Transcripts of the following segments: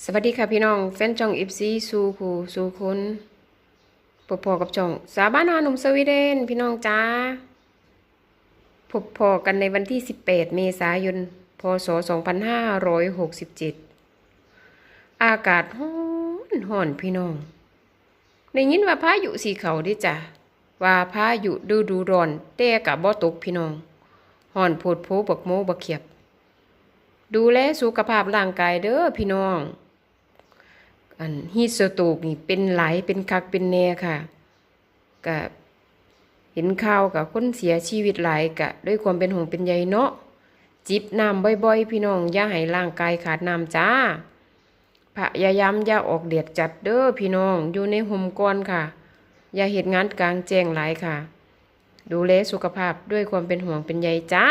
สวัสดีค่ะพี่น้องแฟนช่องอิฟซีสู่ผู้สู่คนพบพอกับช่องสาบ้านนาหนุ่มสวีเดนพี่น้องจ้าพบพอกันในวันที่ 18 เมษายน พศ 2567 อากาศร้อนร้อนพี่น้องได้ยินว่าพายุสีเขาดิจ้ะว่าพายุดูดูร้อนแต่กับบ่ตกพี่น้องร้อนโพดโพบักโมบักเขียบ ดูแลสุขภาพร่างกายเด้อพี่น้อง อันฮีสโตกนี่เป็นหลายเป็นคักเป็นแน่ค่ะก็เห็นข่าวกับคนเสียชีวิตหลายกะ ด้วยความเป็นห่วงเป็นใยเนาะจิบน้ำบ่อยๆ พี่น้องอย่าให้ร่างกายขาดน้ำจ้าพยายามอย่าออกเดียดจัดเด้อพี่น้องอยู่ในห่มก่อนค่ะ อย่าเหตุงานกลางแจ้งหลายค่ะ ดูแลสุขภาพด้วยความเป็นห่วงเป็นใยจ้า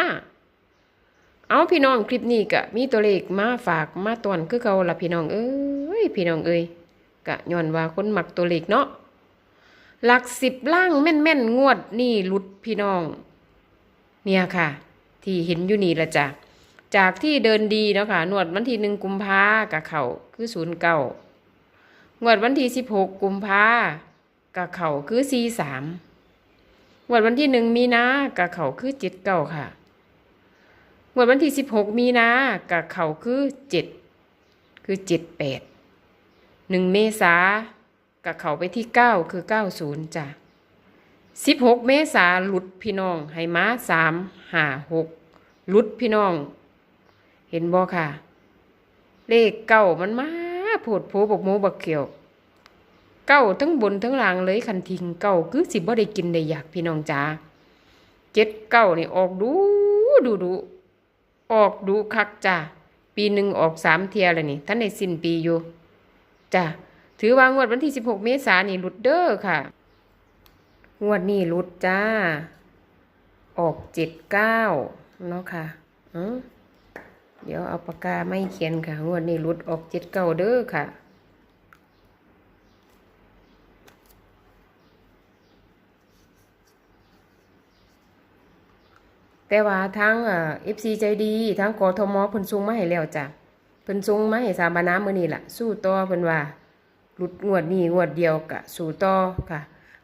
เอาพี่น้องคลิปนี้ก็มีตัวเลขมาฝากมาตอนคือเก่าละพี่น้องเอ้ยพี่น้องเอ้ยกะย้อนว่าคนหมักตัวเลขเนาะหลักสิบล่างแม่นแม่นงวดนี่ลุดพี่น้อง เนี่ยค่ะ ที่เห็นอยู่นี่ละจ้ะจากที่เดินดีเนาะค่ะนวดวันที่หนึ่งกุมภากับเขาคือศูนย์เก้างวดวันที่สิบหกกุมภากับเขาคือสี่สามงวดวันที่หนึ่งมีนากับเขาคือเจ็ดเก้าค่ะ งวดวันที่สิบหกมีนากับเขาคือเจ็ดคือเจ็ดแปดหนึ่งเมษากับเขาไปที่เก้าคือเก้าศูนย์จ้ะสิบหกเมษาหลุดพี่น้องให้มาสามห้าหกหลุดพี่น้อง เห็นบ่ค่ะ เลขเก้ามันมาโผดโผบกโมบักเขียวเก้าทั้งบนทั้งล่างเลยคันทิงเก้าคือสิบ่ได้กินได้อยากพี่น้องจ้าเจ็ดเก้านี่ออกดูดูดู ออกดูคักจ้ะปีหนึ่งออกสามเทียเลยนี่ท่านในสิ้นปีอยู่จ้ะถือว่างวดวันที่สิบหกเมษายนนี่หลุดเด้อค่ะ งวดนี้หลุดจ้า ออกเจ็ดเก้าเนาะค่ะอือเดี๋ยวเอาปากกาไม่เขียนค่ะ งวดนี้หลุดออกเจ็ดเก้าเด้อค่ะ แต่ว่าทั้งเอฟซีใจดีทั้งกทมเพิ่นส่งมาให้แล้วจ้ะเพิ่นส่งมาให้สาบานามื้อนี้ล่ะ สู้ต่อเพิ่นว่าหลุดงวดนี้งวดเดียวกะสู้ต่อค่ะ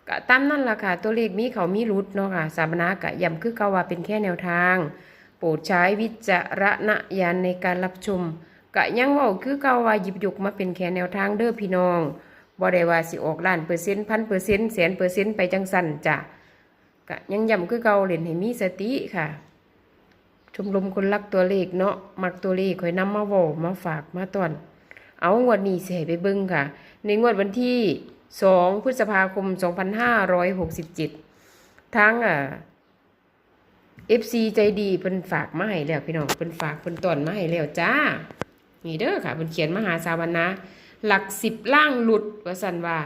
กะตามนั่นล่ะค่ะ ตัวเลขมีเขามีหลุดเนาะค่ะสาบานากะย้ำคือเก่าว่าเป็นแค่แนวทาง โปรดใช้วิจารณญาณในการรับชมกะยังว้าคือเก่าว่าหยิบยกมาเป็นแค่แนวทางเด้อพี่น้องบ่ได้ว่าสิออกล้านเปอร์เซ็นต์พันเปอร์เซ็นต์แสนเปอร์เซ็นต์ไปจังสั่นจ้ะ กะยังย้ำคือเก่าเล่นให้มีสติค่ะชมรมคนรักตัวเลขเนาะมักตัวเลขคอยนำมาเว้ามาฝากมาตอน เอางวดนี้สิให้ไปเบิ่งค่ะ ในงวดวันที่2พฤษภาคม2567ทั้งอ่า FC ใจดีเพิ่นฝากมาให้แล้วพี่น้องเพิ่นฝากเพิ่นตอนมาให้แล้วจ้า นี่เด้อค่ะเพิ่นเขียนมาหาสาวันนะ หลักสิบล่างหลุดว่าซั่นว่า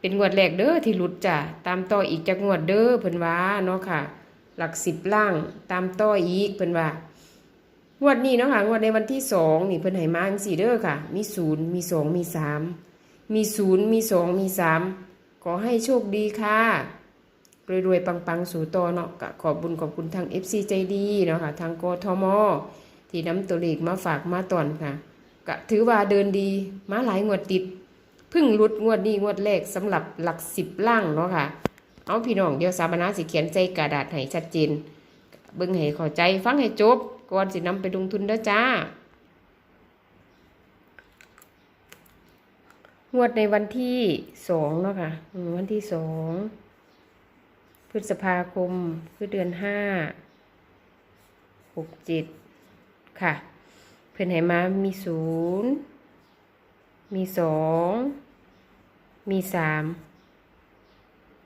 เป็นงวดแรกเด้อที่หลุดจ้ะตามต่ออีกจากงวดเด้อเพิ่นว่าเนาะค่ะ หลักสิบล่างตามต่ออีกเพิ่นว่างวดนี้เนาะค่ะงวดในวันที่สองนี่เพิ่นให้มาจังซี่เด้อค่ะ มีศูนย์มีสองมีสามมีศูนย์มีสองมีสามขอให้โชคดีค่ะรวยๆ ปังๆ สู่ต่อเนาะกขอบบุญขอบคุณทาง FC ใจดีเนาะค่ะ ทางกทม ที่นำตัวเลขมาฝากมาตอนค่ะ ก็ถือว่าเดินดี มาหลายงวดติด พิ่งหลุดงวดนี้งวดแรกสำหรับหลักสิบล่างเนาะค่ะ เอาพี่น้องเดี๋ยวสาบานาสิเขียนใจกระดาษให้ชัดเจนเบิ่งให้เข้าใจฟังให้จบก่อนสินำไปลงทุนเด้อจ้างวดในวันที่สองเนาะค่ะวันที่สองพฤษภาคมคือเดือนห้าหกเจ็ดค่ะ เพื่อนให้มามีศูนย์ มีสองมีสาม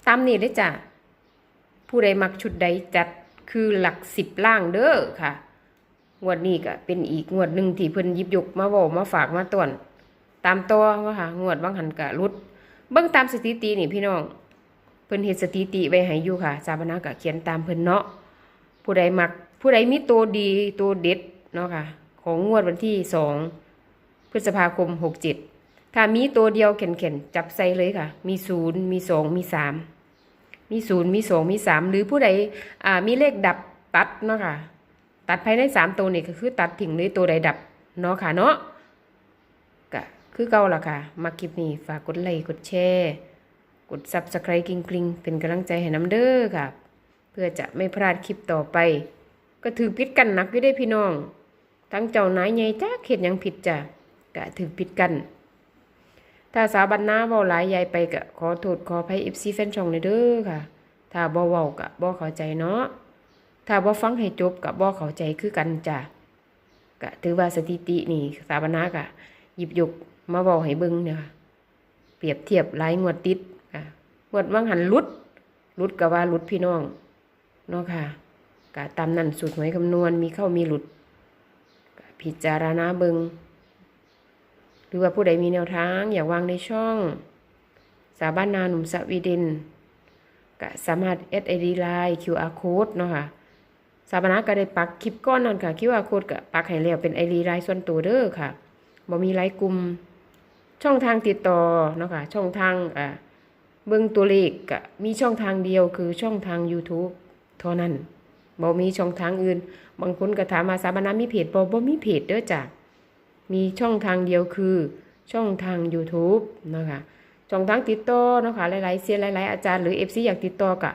ตามนี้เลยจ้ะ ผู้ใดมักชุดใดจัดคือหลักสิบล่างเด้อค่ะ งวดนี้ก็เป็นอีกงวดหนึ่งที่เพิ่นยิบยกมาบอกมาฝากมาต้อนตามตัวว่าค่ะ งวดบางหันกะรุด เบิ่งตามสถิตินี่พี่น้อง เพิ่นเฮ็ดสถิติไว้ให้อยู่ค่ะสาบนากะเขียนตามเพิ่นเนาะ ผู้ใดมัก ผู้ใดมีตัวดีตัวเด็ดเนาะค่ะ ของงวดวันที่สองพฤษภาคมหกเจ็ด ถ้ามีตัวเดียวเข็นๆจับใส่เลยค่ะ มีศูนย์มีสองมีสามมีศูนย์มีสองมีสามหรือผู้ใดอ่ามีเลขดับตัดเนาะค่ะ ตัดภายในสามตัวนี่ก็คือตัดทิ้งเลยตัวใดดับเนาะค่ะเนาะกะคือเก่าละค่ะ มาคลิปนี้ฝากกดไลค์กดแชร์กด Subscribe กริงๆเป็นกำลังใจให้น้ำเด้อค่ะ เพื่อจะไม่พลาดคลิปต่อไป ก็ถือปิดกันหนักอยู่ได้พี่น้อง ทั้งเจ้านายใหญ่จ้าเข็ดยังผิดจ้ะกะถือปิดกัน ถ้าสาวบันนาเว้าหลายยายไปกะขอโทษขออภัย FC แฟนช่องเลยเด้อค่ะ ถ้าบ่เว้ากะบ่เข้าใจเนาะ ถ้าบ่ฟังให้จบกะบ่เข้าใจคือกันจ้ะกะถือว่าสถิตินี่สาวบันนากะหยิบยกมาเว้าให้เบิ่งเนี่ยค่ะ เปรียบเทียบหลายงวดติดค่ะงวดวังหันลุดลุดก็ว่าลุดพี่น้องเนาะค่ะกะตามนั้นสูตรหวยคำนวณมีเข้ามีหลุดพิจารณาเบิง รือว่าผู้ใดมีแนวทางอยากวางในช่อง สาบ้านนาหนุ่มสวีเดนก็สามารถ SID Line QR Code เนาะค่ะสาบานาก็ได้ปักคลิปก้อนนั่นค่ะ QR Code ก็ปักให้แล้วเป็น ID Line ส่วนตัวเด้อค่ะบ่มีไลน์กลุ่มช่องทางติดต่อเนาะค่ะช่องทางอ่าเบิ่งตัวเลขก็มีช่องทางเดียวคือช่องทาง YouTube เท่านั้นบ่มีช่องทางอื่น บางคนก็ถามมาสาบานามีเพจบ่บ่มีเพจเด้อจ้ะ มีช่องทางเดียวคือช่องทาง YouTube นะคะช่องทางติดต่อนะคะหลายๆเซียนหลาย ๆ อาจารย์หรือ FC อยากติดต่อกับ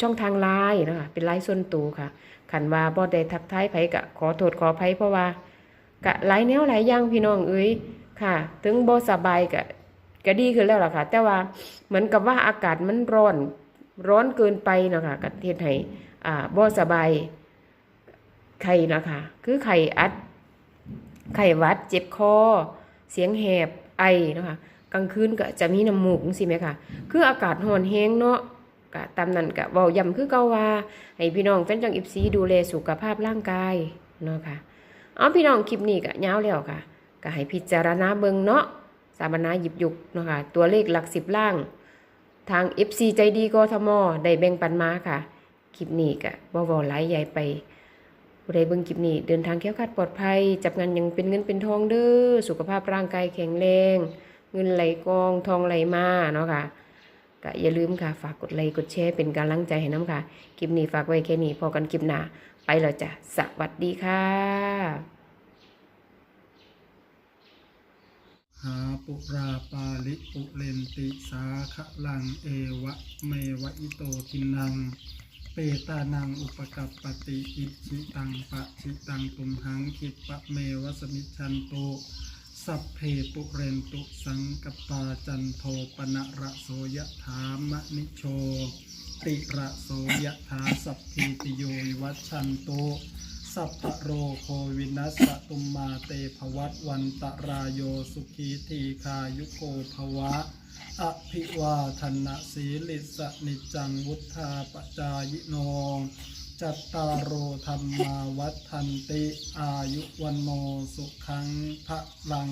ช่องทางไลน์นะคะเป็นไลน์ส่วนตัวค่ะขันว่าบ่ได้ทักทายไผกะขอโทษขออภัยเพราะว่ากะหลายแนวหลายอย่างพี่น้องเอ้ยค่ะ ถึงบ่สบายกะก็ดีขึ้นแล้วล่ะค่ะ แต่ว่าเหมือนกับว่าอากาศมันร้อนร้อนเกินไปนะคะกะเฮ็ดให้อ่าบ่สบายไข้นะคะคือไข้อัด ไข้หวัด เจ็บคอ เสียงแหบ ไอนะคะกลางคืนก็จะมีน้ำมูกสิไหมคะคืออากาศร้อนแห้งเนาะก็ตามนั้นก็เว้าย้ำคือเกาว่าให้พี่น้องแฟนจังอิฟซีดูแลสุขภาพร่างกายเนาะค่ะเอาพี่น้องคลิปนี้ก็ยาวแล้วค่ะก็ให้พิจารณาเบิงเนาะสามนาหยิบยุกเนาะค่ะตัวเลขหลักสิบล่าง ทาง FC ใจดีกทมได้แบ่งปันมาค่ะ คลิปนี้ก็บ่เว้าหลายใหญ่ไป ผู้ใดเบิ่งคลิปนี้เดินทางแค้วคาดปลอดภัย จับงานยังเป็นเงินเป็นทองเด้อสุขภาพร่างกายแข็งแรง เงินไหลกองทองไหลมาเนาะค่ะก็อย่าลืมค่ะฝากกดไลค์กดแชร์เป็นกำลังใจให้น้ำค่ะคลิปนี้ฝากไว้แค่นี้พอกันคลิปหน้าไปแล้วจ้ะสวัสดีค่ะหาปุราปาลิปุเรนติสาคะลังเอวะเมวะอิโตทินัง เปตานังอุปกัปปติอิชิตังปะชิตังตุมหังคิปะเมวสมิชันโตสัพเพปุเรนตุสังกปาจันโทปนะระโสยถามะนิโช ติระโสยถาสัพพิติโยวัชชันโต สัพพโรโควินัสตุมมาเตภวัตวันตรายโยสุขีทีคายุโกภวะ อภิวาทนะสีลิสนิจังวุธาปจายโน จัตตารโอธรรมาวัฏทันติอายุวันโนสุขังพระลัง